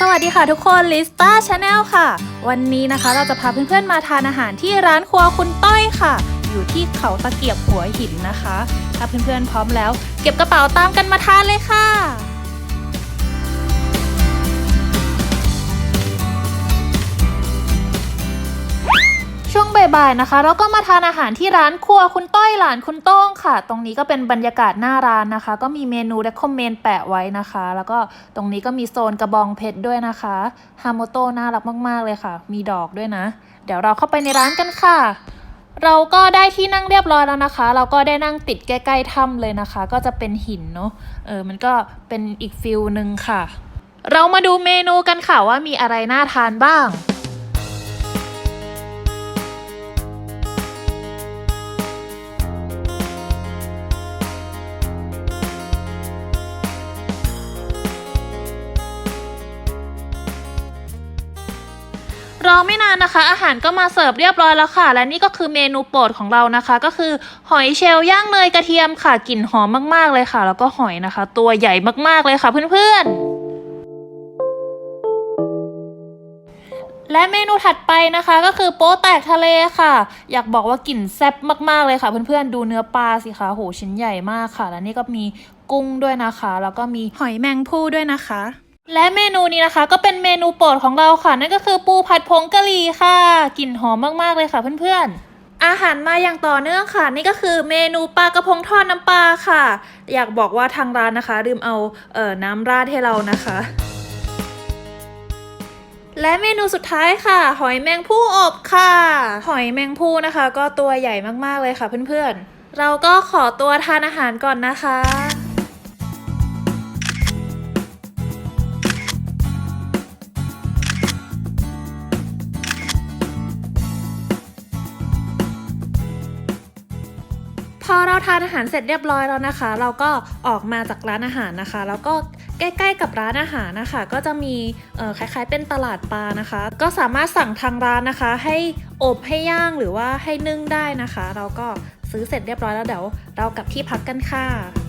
สวัสดีค่ะทุกคนลิสตาชาแนลค่ะ วันนี้นะคะเราจะพาเพื่อนๆมาทานอาหารที่ร้านครัวคุณต้อยค่ะ อยู่ที่เขาตะเกียบหัวหินนะคะ ถ้าเพื่อนๆพร้อมแล้ว เก็บกระเป๋าตามกันมาทานเลยค่ะ ช่วงบ่ายๆนะคะ เราก็มาทานอาหารที่ร้านครัวคุณต้อยหลานคุณโต้งค่ะ ตรงนี้ก็เป็นบรรยากาศหน้าร้านนะคะ ก็มีเมนูและคอมเมนต์แปะไว้นะคะ แล้วก็ตรงนี้ก็มีโซนกระบองเพชรด้วยนะคะฮาโมโตน่ารักมากๆเลยค่ะ มีดอกด้วยนะ เดี๋ยวเราเข้าไปในร้านกันค่ะเราก็ได้ที่นั่งเรียบร้อยแล้วนะคะ เราก็ได้นั่งติดใกล้ๆถ้ำเลยนะคะ ก็จะเป็นหินเนาะ เออ มันก็เป็นอีกฟิลหนึ่งค่ะ เรามาดูเมนูกันค่ะว่ามีอะไรน่าทานบ้าง รอไม่นานนะคะ อาหารก็มาเสิร์ฟเรียบร้อยแล้วค่ะ และนี่ก็คือเมนูโปรดของเรานะคะ ก็คือหอยเชลล์ย่างเนยกระเทียมค่ะกลิ่นหอมมากๆเลยค่ะ แล้วก็หอยนะคะ ตัวใหญ่มากๆเลยค่ะเพื่อนๆและเมนูถัดไปนะคะก็คือโป๊แตกทะเลค่ะ อยากบอกว่ากลิ่นแซ่บมากๆเลยค่ะ เพื่อนๆดูเนื้อปลาสิคะโหชิ้นใหญ่มากค่ะ และนี่ก็มีกุ้งด้วยนะคะ แล้วก็มีหอยแมงภู่ด้วยนะคะ และเมนูนี้นะคะ ก็เป็นเมนูโปรดของเราค่ะ นั่นก็คือปูผัดผงกะหรี่ค่ะกลิ่นหอมมากๆเลยค่ะเพื่อนๆอาหารมาอย่างต่อเนื่องค่ะ นี่ก็คือเมนูปลากระพงทอดน้ำปลาค่ะ อยากบอกว่าทางร้านนะคะลืมเอาเอ่อน้ำราดให้เรานะคะ และเมนูสุดท้ายค่ะ หอยแมงผู้อบค่ะ หอยแมงผู้นะคะ ก็ตัวใหญ่มากๆเลยค่ะเพื่อนๆ เราก็ขอตัวทานอาหารก่อนนะคะ พอเราทานอาหารเสร็จเรียบร้อยแล้วนะคะ เราก็ออกมาจากร้านอาหารนะคะ แล้วก็ใกล้ๆกับร้านอาหารนะคะ ก็จะมีคล้ายๆ เป็นตลาดปลานะคะ ก็สามารถสั่งทางร้านนะคะ ให้อบให้ย่างหรือว่าให้นึ่งได้นะคะ เราก็ซื้อเสร็จเรียบร้อยแล้วเดี๋ยวเรากลับที่พักกันค่ะ